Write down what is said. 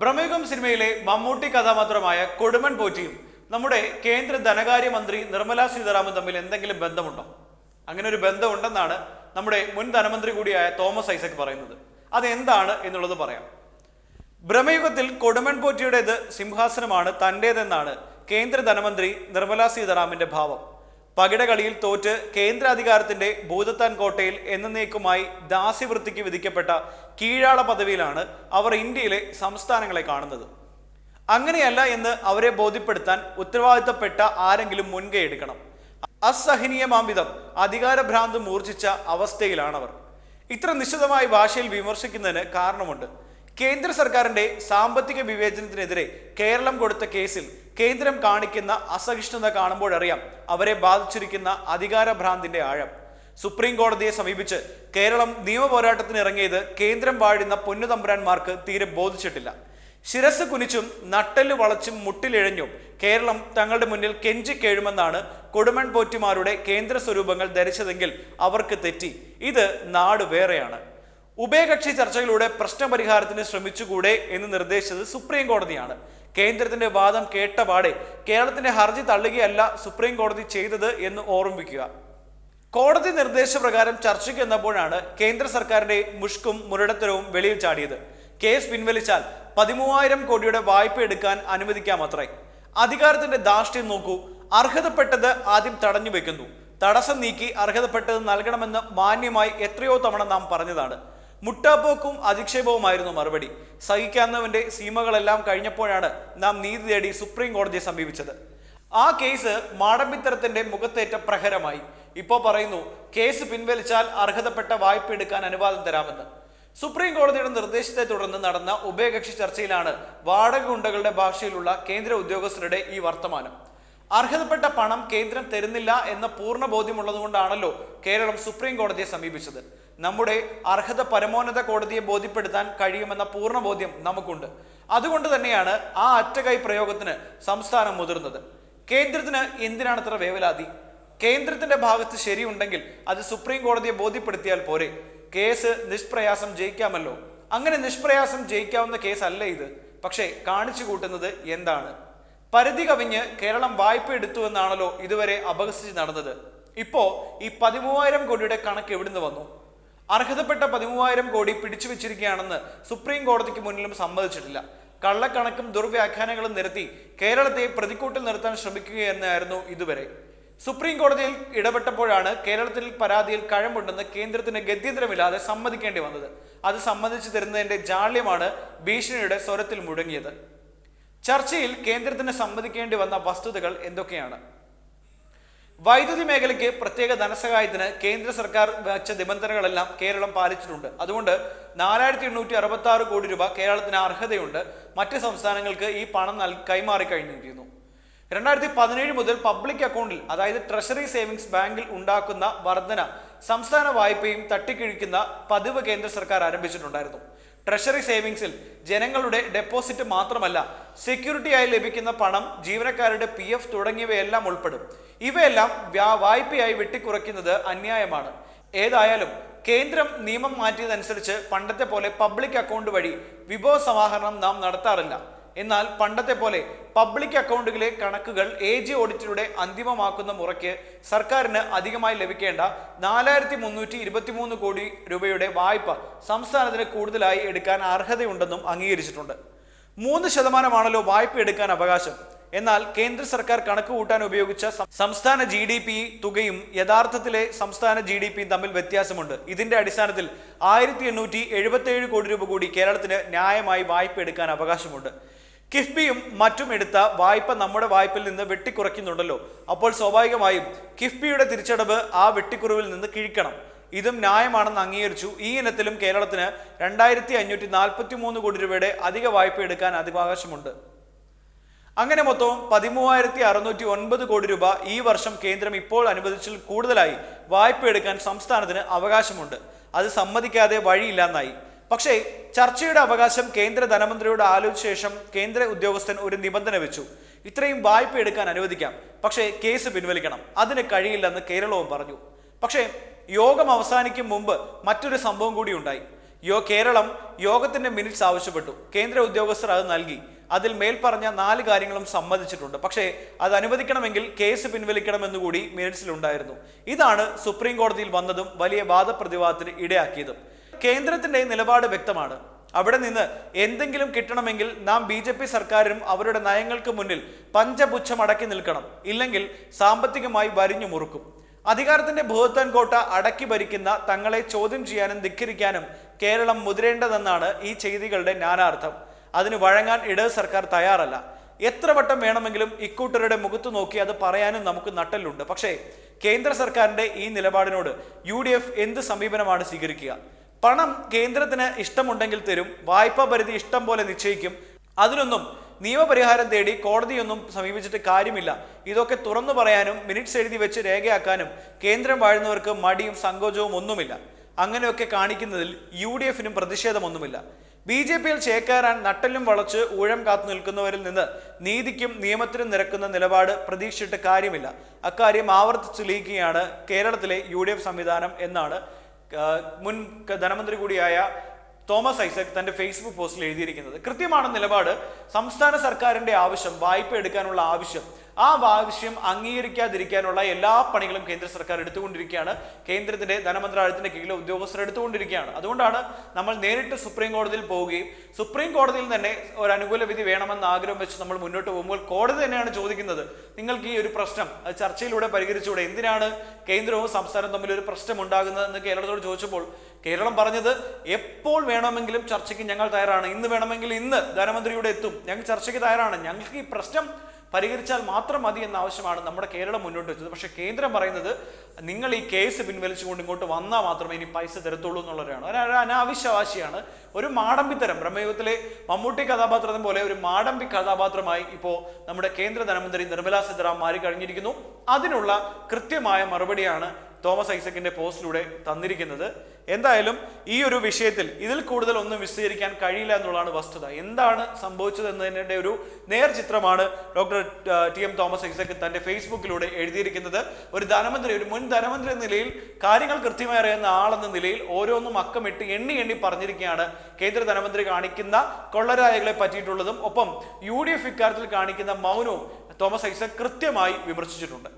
ബ്രഹ്മയുഗം സിനിമയിലെ മമ്മൂട്ടി കഥാപാത്രമായ കൊടുമൺ പോറ്റിയും നമ്മുടെ കേന്ദ്ര ധനകാര്യമന്ത്രി നിർമ്മല സീതാരാമൻ തമ്മിൽ എന്തെങ്കിലും ബന്ധമുണ്ടോ? അങ്ങനെ ഒരു ബന്ധമുണ്ടെന്നാണ് നമ്മുടെ മുൻ ധനമന്ത്രി കൂടിയായ തോമസ് ഐസക് പറയുന്നത്. അതെന്താണ് എന്നുള്ളത് പറയാം. ബ്രഹ്മയുഗത്തിൽ കൊടുമൺ പോറ്റിയുടേത് സിംഹാസനമാണ് തന്റെതെന്നാണ് കേന്ദ്ര ധനമന്ത്രി നിർമ്മലാ സീതാരാമന്റെ ഭാവം. പകിടകളിയിൽ തോറ്റ് കേന്ദ്രാധികാരത്തിന്റെ ഭൂതത്താൻ കോട്ടയിൽ എന്നേക്കുമായി ദാസ്യവൃത്തിക്ക് വിധിക്കപ്പെട്ട കീഴാള പദവിയിലാണ് അവർ ഇന്ത്യയിലെ സംസ്ഥാനങ്ങളെ കാണുന്നത്. അങ്ങനെയല്ല എന്ന് അവരെ ബോധ്യപ്പെടുത്താൻ ഉത്തരവാദിത്തപ്പെട്ട ആരെങ്കിലും മുൻകൈ എടുക്കണം. അസഹനീയമാംവിധം അധികാരഭ്രാന്ത് മൂർച്ഛിച്ച അവസ്ഥയിലാണവർ. ഇത്ര നിശ്ചിതമായ ഭാഷയിൽ വിമർശിക്കുന്നതിന് കാരണമുണ്ട്. കേന്ദ്ര സർക്കാരിന്റെ സാമ്പത്തിക വിവേചനത്തിനെതിരെ കേരളം കൊടുത്ത കേസിൽ കേന്ദ്രം കാണിക്കുന്ന അസഹിഷ്ണുത കാണുമ്പോഴറിയാം അവരെ ബാധിച്ചിരിക്കുന്ന അധികാരഭ്രാന്തിന്റെ ആഴം. സുപ്രീം കോടതിയെ സമീപിച്ച് കേരളം നിയമപോരാട്ടത്തിന് ഇറങ്ങിയത് കേന്ദ്രം വാഴുന്ന പൊന്നുതമ്പുരാന്മാർക്ക് തീരെ ബോധിച്ചിട്ടില്ല. ശിരസ് കുനിച്ചും നട്ടൽ വളച്ചും മുട്ടിലിഴഞ്ഞും കേരളം തങ്ങളുടെ മുന്നിൽ കെഞ്ചി കേഴുമെന്നാണ് കൊടുമൺ പോറ്റിമാരുടെ കേന്ദ്ര സ്വരൂപങ്ങൾ ധരിച്ചതെങ്കിൽ അവർക്ക് തെറ്റി. ഇത് നാട് വേറെയാണ്. ഉഭയകക്ഷി ചർച്ചകളിലൂടെ പ്രശ്നപരിഹാരത്തിന് ശ്രമിച്ചുകൂടെ എന്ന് നിർദ്ദേശിച്ചത് സുപ്രീം കോടതിയാണ്. കേന്ദ്രത്തിന്റെ വാദം കേട്ടപാടെ കേരളത്തിന്റെ ഹർജി തള്ളുകയല്ല സുപ്രീം കോടതി ചെയ്തത് എന്ന് ഓർമ്മിക്കുക. കോടതി നിർദ്ദേശപ്രകാരം ചർച്ചയ്ക്ക് എന്നപ്പോഴാണ് കേന്ദ്ര സർക്കാരിന്റെ മുഷ്കും മുരടത്തരവും വെളിയിൽ ചാടിയത്. കേസ് പിൻവലിച്ചാൽ പതിമൂവായിരം കോടിയുടെ വായ്പ എടുക്കാൻ അനുവദിക്കാമത്രേ. അധികാരത്തിന്റെ ധാർഷ്ട്യം നോക്കൂ. അർഹതപ്പെട്ടത് ആദ്യം തടഞ്ഞു വെക്കുന്നു തടസ്സം നീക്കി അർഹതപ്പെട്ടത് നൽകണമെന്ന് മാന്യമായി എത്രയോ തവണ നാം പറഞ്ഞതാണ്. മുട്ടാപ്പോക്കും അധിക്ഷേപവുമായിരുന്നു മറുപടി. സഹിക്കാവുന്നവന്റെ സീമകളെല്ലാം കഴിഞ്ഞപ്പോഴാണ് നാം നീതി തേടി സുപ്രീം കോടതിയെ സമീപിച്ചത്. ആ കേസ് മാടമ്പിത്തരത്തിന്റെ മുഖത്തേറ്റ പ്രഹരമായി. ഇപ്പോൾ പറയുന്നു കേസ് പിൻവലിച്ചാൽ അർഹതപ്പെട്ട വായ്പ എടുക്കാൻ അനുവാദം തരാമെന്ന്. സുപ്രീം കോടതിയുടെ നിർദ്ദേശത്തെ തുടർന്ന് നടന്ന ഉഭയകക്ഷി ചർച്ചയിലാണ് വാടക ഗുണ്ടകളുടെ ഭാഷയിലുള്ള കേന്ദ്ര ഉദ്യോഗസ്ഥരുടെ ഈ വർത്തമാനം. അർഹതപ്പെട്ട പണം കേന്ദ്രം തരുന്നില്ല എന്ന പൂർണ ബോധ്യമുള്ളതുകൊണ്ടാണല്ലോ കേരളം സുപ്രീം കോടതിയെ സമീപിച്ചത്. നമ്മുടെ അർഹത പരമോന്നത കോടതിയെ ബോധ്യപ്പെടുത്താൻ കഴിയുമെന്ന പൂർണ ബോധ്യം നമുക്കുണ്ട്. അതുകൊണ്ട് തന്നെയാണ് ആ അറ്റകൈ പ്രയോഗത്തിന് സംസ്ഥാനം മുതിർന്നത്. കേന്ദ്രത്തിന് എന്തിനാണ് അത്ര വേവലാതി? കേന്ദ്രത്തിന്റെ ഭാഗത്ത് ശരിയുണ്ടെങ്കിൽ അത് സുപ്രീം കോടതിയെ ബോധ്യപ്പെടുത്തിയാൽ പോരെ. കേസ് നിഷ്പ്രയാസം ജയിക്കാമല്ലോ. അങ്ങനെ നിഷ്പ്രയാസം ജയിക്കാവുന്ന കേസല്ല ഇത്. പക്ഷേ കാണിച്ചു കൂട്ടുന്നത് എന്താണ്? പരിധി കവിഞ്ഞ് കേരളം വായ്പ എടുത്തു എന്നാണല്ലോ ഇതുവരെ അപഹസിച്ച് നടന്നത്. ഇപ്പോ ഈ പതിമൂവായിരം കോടിയുടെ കണക്ക് എവിടുന്ന് വന്നു? അർഹതപ്പെട്ട പതിമൂവായിരം കോടി പിടിച്ചു വെച്ചിരിക്കുകയാണെന്ന് സുപ്രീം കോടതിക്ക് മുന്നിലും സമ്മതിച്ചിട്ടില്ല. കള്ളക്കണക്കും ദുർവ്യാഖ്യാനങ്ങളും നിരത്തി കേരളത്തെ പ്രതിക്കൂട്ടിൽ നിർത്താൻ ശ്രമിക്കുകയെന്നായിരുന്നു ഇതുവരെ. സുപ്രീം കോടതിയിൽ ഇടപെട്ടപ്പോഴാണ് കേരളത്തിൽ പരാതിയിൽ കഴമ്പുണ്ടെന്ന് കേന്ദ്രത്തിന് ഗത്യന്തരമില്ലാതെ സമ്മതിക്കേണ്ടി വന്നത്. അത് സമ്മതിച്ചു തരുന്നതിന്റെ ജാള്യമാണ് ഭീഷണിയുടെ സ്വരത്തിൽ മുഴങ്ങിയത്. ചർച്ചയിൽ കേന്ദ്രത്തിന് സമ്മതിക്കേണ്ടി വന്ന വസ്തുതകൾ എന്തൊക്കെയാണ്? വൈദ്യുതി മേഖലയ്ക്ക് പ്രത്യേക ധനസഹായത്തിന് കേന്ദ്ര സർക്കാർ വെച്ച നിബന്ധനകളെല്ലാം കേരളം പാലിച്ചിട്ടുണ്ട്. അതുകൊണ്ട് നാലായിരത്തി എണ്ണൂറ്റി അറുപത്തി ആറ് കോടി രൂപ കേരളത്തിന് അർഹതയുണ്ട്. മറ്റ് സംസ്ഥാനങ്ങൾക്ക് ഈ പണം നൽ കൈമാറി കഴിഞ്ഞിരിക്കുന്നു. രണ്ടായിരത്തി പതിനേഴ് മുതൽ പബ്ലിക് അക്കൗണ്ടിൽ അതായത് ട്രഷറി സേവിങ്സ് ബാങ്കിൽ ഉണ്ടാക്കുന്ന വർധന സംസ്ഥാന വായ്പയും തട്ടിക്കിഴിക്കുന്ന പതിവ് കേന്ദ്ര സർക്കാർ ആരംഭിച്ചിട്ടുണ്ടായിരുന്നു. ട്രഷറി സേവിങ്സിൽ ജനങ്ങളുടെ ഡെപ്പോസിറ്റ് മാത്രമല്ല സെക്യൂരിറ്റിയായി ലഭിക്കുന്ന പണം ജീവനക്കാരുടെ പി എഫ് തുടങ്ങിയവയെല്ലാം ഉൾപ്പെടും. ഇവയെല്ലാം വ്യാ വായ്പയായി വെട്ടിക്കുറയ്ക്കുന്നത് അന്യായമാണ്. ഏതായാലും കേന്ദ്രം നിയമം മാറ്റിയതനുസരിച്ച് പണ്ടത്തെ പോലെ പബ്ലിക് അക്കൗണ്ട് വഴി വിഭവ സമാഹരണം നാം നടത്താറില്ല. എന്നാൽ പണ്ടത്തെ പോലെ പബ്ലിക് അക്കൗണ്ടുകളിലെ കണക്കുകൾ എ ജി ഓഡിറ്റിലൂടെ അന്തിമമാക്കുന്ന മുറയ്ക്ക് സർക്കാരിന് അധികമായി ലഭിക്കേണ്ട നാലായിരത്തി മുന്നൂറ്റി ഇരുപത്തിമൂന്ന് കോടി രൂപയുടെ വായ്പ സംസ്ഥാനത്തിന് കൂടുതലായി എടുക്കാൻ അർഹതയുണ്ടെന്നും അംഗീകരിച്ചിട്ടുണ്ട്. മൂന്ന് ശതമാനമാണല്ലോ വായ്പ എടുക്കാൻ അവകാശം. എന്നാൽ കേന്ദ്ര സർക്കാർ കണക്ക് കൂട്ടാൻ ഉപയോഗിച്ച സംസ്ഥാന ജി ഡി പി തുകയും യഥാർത്ഥത്തിലെ സംസ്ഥാന ജി ഡി പിയും തമ്മിൽ വ്യത്യാസമുണ്ട്. ഇതിന്റെ അടിസ്ഥാനത്തിൽ ആയിരത്തി എണ്ണൂറ്റി എഴുപത്തി ഏഴ് കോടി രൂപ കൂടി കേരളത്തിന് ന്യായമായി വായ്പ എടുക്കാൻ അവകാശമുണ്ട്. കിഫ്ബിയും മറ്റും എടുത്ത വായ്പ നമ്മുടെ വായ്പയിൽ നിന്ന് വെട്ടിക്കുറയ്ക്കുന്നുണ്ടല്ലോ. അപ്പോൾ സ്വാഭാവികമായും കിഫ്ബിയുടെ തിരിച്ചടവ് ആ വെട്ടിക്കുറവിൽ നിന്ന് കിഴിക്കണം. ഇതും ന്യായമാണെന്ന് അംഗീകരിച്ചു. ഈ ഇനത്തിലും കേരളത്തിന് രണ്ടായിരത്തി അഞ്ഞൂറ്റി നാൽപ്പത്തി മൂന്ന് കോടി രൂപയുടെ അധിക വായ്പ എടുക്കാൻ അധികാവകാശമുണ്ട് അങ്ങനെ മൊത്തം പതിമൂവായിരത്തി അറുന്നൂറ്റി ഒൻപത് കോടി രൂപ ഈ വർഷം കേന്ദ്രം ഇപ്പോൾ അനുവദിച്ചിൽ കൂടുതലായി വായ്പ എടുക്കാൻ സംസ്ഥാനത്തിന് അവകാശമുണ്ട്. അത് സമ്മതിക്കാതെ വഴിയില്ലെന്നായി. പക്ഷേ ചർച്ചയുടെ അവകാശം കേന്ദ്ര ധനമന്ത്രിയോട് ആലോചിച്ച ശേഷം കേന്ദ്ര ഉദ്യോഗസ്ഥൻ ഒരു നിബന്ധന വെച്ചു. ഇത്രയും വായ്പ എടുക്കാൻ അനുവദിക്കാം. പക്ഷേ കേസ് പിൻവലിക്കണം. അതിന് കഴിയില്ലെന്ന് കേരളവും പറഞ്ഞു. പക്ഷേ യോഗം അവസാനിക്കും മുമ്പ് മറ്റൊരു സംഭവം കൂടി ഉണ്ടായി. യോ കേരളം യോഗത്തിന്റെ മിനിറ്റ്സ് ആവശ്യപ്പെട്ടു. കേന്ദ്ര ഉദ്യോഗസ്ഥർ അത് നൽകി. അതിൽ മേൽപ്പറഞ്ഞ നാല് കാര്യങ്ങളും സമ്മതിച്ചിട്ടുണ്ട്. പക്ഷേ അത് അനുവദിക്കണമെങ്കിൽ കേസ് പിൻവലിക്കണമെന്നുകൂടി മിനിറ്റ്സിലുണ്ടായിരുന്നു ഇതാണ് സുപ്രീം കോടതിയിൽ വന്നതും വലിയ വാദപ്രതിവാദത്തിന് ഇടയാക്കിയതും. കേന്ദ്രത്തിന്റെ നിലപാട് വ്യക്തമാണ്. അവിടെ നിന്ന് എന്തെങ്കിലും കിട്ടണമെങ്കിൽ നാം ബി ജെ പി സർക്കാരിനും അവരുടെ നയങ്ങൾക്ക് മുന്നിൽ പഞ്ചപുച്ഛം അടക്കി നിൽക്കണം. ഇല്ലെങ്കിൽ സാമ്പത്തികമായി വരിഞ്ഞു മുറുക്കും. അധികാരത്തിന്റെ ഭൂത്താൻ കോട്ട അടക്കി ഭരിക്കുന്ന തങ്ങളെ ചോദ്യം ചെയ്യാനും ധിക്കരിക്കാനും കേരളം മുതിരേണ്ടതെന്നാണ് ഈ ചെയ്തികളുടെ നാനാർത്ഥം. അതിന് വഴങ്ങാൻ ഇടത് സർക്കാർ തയ്യാറല്ല. എത്ര വട്ടം വേണമെങ്കിലും ഇക്കൂട്ടരുടെ മുഖത്ത് നോക്കി അത് പറയാനും നമുക്ക് നട്ടലുണ്ട് പക്ഷേ കേന്ദ്ര സർക്കാരിന്റെ ഈ നിലപാടിനോട് യു എന്ത് സമീപനമാണ് സ്വീകരിക്കുക? പണം കേന്ദ്രത്തിന് ഇഷ്ടമുണ്ടെങ്കിൽ തരും വായ്പാ പരിധി ഇഷ്ടം പോലെ നിശ്ചയിക്കും. അതിനൊന്നും നിയമപരിഹാരം തേടി കോടതിയൊന്നും സമീപിച്ചിട്ട് കാര്യമില്ല. ഇതൊക്കെ തുറന്നു പറയാനും മിനിറ്റ്സ് എഴുതി വെച്ച് രേഖയാക്കാനും കേന്ദ്രം വാഴുന്നവർക്ക് മടിയും സങ്കോചവും ഒന്നുമില്ല. അങ്ങനെയൊക്കെ കാണിക്കുന്നതിൽ യു ഡി എഫിനും പ്രതിഷേധമൊന്നുമില്ല. ബി ജെ പിയിൽ ചേക്കേറാൻ നട്ടലും വളച്ച് ഊഴം കാത്തു നിൽക്കുന്നവരിൽ നിന്ന് നീതിക്കും നിയമത്തിനും നിരക്കുന്ന നിലപാട് പ്രതീക്ഷിച്ചിട്ട് കാര്യമില്ല. അക്കാര്യം ആവർത്തിച്ചു ലയിക്കുകയാണ് കേരളത്തിലെ യു സംവിധാനം എന്നാണ് മുൻ ധനമന്ത്രി കൂടിയായ തോമസ് ഐസക് തന്റെ ഫേസ്ബുക്ക് പോസ്റ്റിൽ എഴുതിയിരിക്കുന്നത് കൃത്യമാണ് നിലപാട് സംസ്ഥാന സർക്കാരിന്റെ ആവശ്യം വായ്പ എടുക്കാനുള്ള ആവശ്യം ആ ആവശ്യം അംഗീകരിക്കാതിരിക്കാനുള്ള എല്ലാ പണികളും കേന്ദ്ര സർക്കാർ എടുത്തുകൊണ്ടിരിക്കുകയാണ്. കേന്ദ്രത്തിന്റെ ധനമന്ത്രാലയത്തിന്റെ കീഴിലെ ഉദ്യോഗസ്ഥർ എടുത്തുകൊണ്ടിരിക്കുകയാണ്. അതുകൊണ്ടാണ് നമ്മൾ നേരിട്ട് സുപ്രീം കോടതിയിൽ പോവുകയും സുപ്രീം കോടതിയിൽ തന്നെ ഒരു അനുകൂല വിധി വേണമെന്ന ആഗ്രഹം വെച്ച് നമ്മൾ മുന്നോട്ട് പോകുമ്പോൾ കോടതി തന്നെയാണ് ചോദിക്കുന്നത് നിങ്ങൾക്ക് ഈ ഒരു പ്രശ്നം ചർച്ചയിലൂടെ പരിഹരിച്ചുകൂടെ എന്തിനാണ് കേന്ദ്രവും സംസ്ഥാനവും തമ്മിൽ ഒരു പ്രശ്നം ഉണ്ടാകുന്നതെന്ന് കേരളത്തോട് ചോദിച്ചപ്പോൾ കേരളം പറഞ്ഞത് എപ്പോൾ വേണമെങ്കിലും ചർച്ചയ്ക്ക് ഞങ്ങൾ തയ്യാറാണ്. ഇന്ന് വേണമെങ്കിൽ ഇന്ന് ധനമന്ത്രിയുടെ എത്തും. ഞങ്ങൾ ചർച്ചയ്ക്ക് തയ്യാറാണ്. ഞങ്ങൾക്ക് ഈ പ്രശ്നം പരിഹരിച്ചാൽ മാത്രം മതി എന്ന ആവശ്യമാണ് നമ്മുടെ കേരളം മുന്നോട്ട് വെച്ചത്. പക്ഷേ കേന്ദ്രം പറയുന്നത് നിങ്ങൾ ഈ കേസ് പിൻവലിച്ചുകൊണ്ട് ഇങ്ങോട്ട് വന്നാൽ മാത്രമേ ഇനി പൈസ തരത്തുള്ളൂ എന്നുള്ളവരാണ്. ഒരു അനാവശ്യവാശിയാണ് ഒരു മാടമ്പിത്തരം ബ്രഹ്മയുഗത്തിലെ മമ്മൂട്ടി കഥാപാത്രം പോലെ ഒരു മാടമ്പി കഥാപാത്രമായി ഇപ്പോൾ നമ്മുടെ കേന്ദ്ര ധനമന്ത്രി നിർമ്മലാ സീതാറാം മാറി കഴിഞ്ഞിരിക്കുന്നു. അതിനുള്ള കൃത്യമായ മറുപടിയാണ് തോമസ് ഐസക്കിന്റെ പോസ്റ്റിലൂടെ തന്നിരിക്കുന്നത്. എന്തായാലും ഈ ഒരു വിഷയത്തിൽ ഇതിൽ കൂടുതൽ ഒന്നും വിശദീകരിക്കാൻ കഴിയില്ല എന്നുള്ളതാണ് വസ്തുത. എന്താണ് സംഭവിച്ചത് എന്നതിന്റെ ഒരു നേർചിത്രമാണ് doctor T M Thomas Isaac തന്റെ ഫേസ്ബുക്കിലൂടെ എഴുതിയിരിക്കുന്നത്. ഒരു ധനമന്ത്രി ഒരു മുൻ ധനമന്ത്രി എന്ന നിലയിൽ കാര്യങ്ങൾ കൃത്യമായി അറിയുന്ന ആളെന്ന നിലയിൽ ഓരോന്നും അക്കമിട്ട് എണ്ണി എണ്ണി പറഞ്ഞിരിക്കുകയാണ് കേന്ദ്ര ധനമന്ത്രി കാണിക്കുന്ന കൊള്ളരായകളെ പറ്റിയിട്ടുള്ളതും ഒപ്പം യു ഡി എഫ് ഇക്കാര്യത്തിൽ കാണിക്കുന്ന മൗനവും തോമസ് ഐസക് കൃത്യമായി വിമർശിച്ചിട്ടുണ്ട്.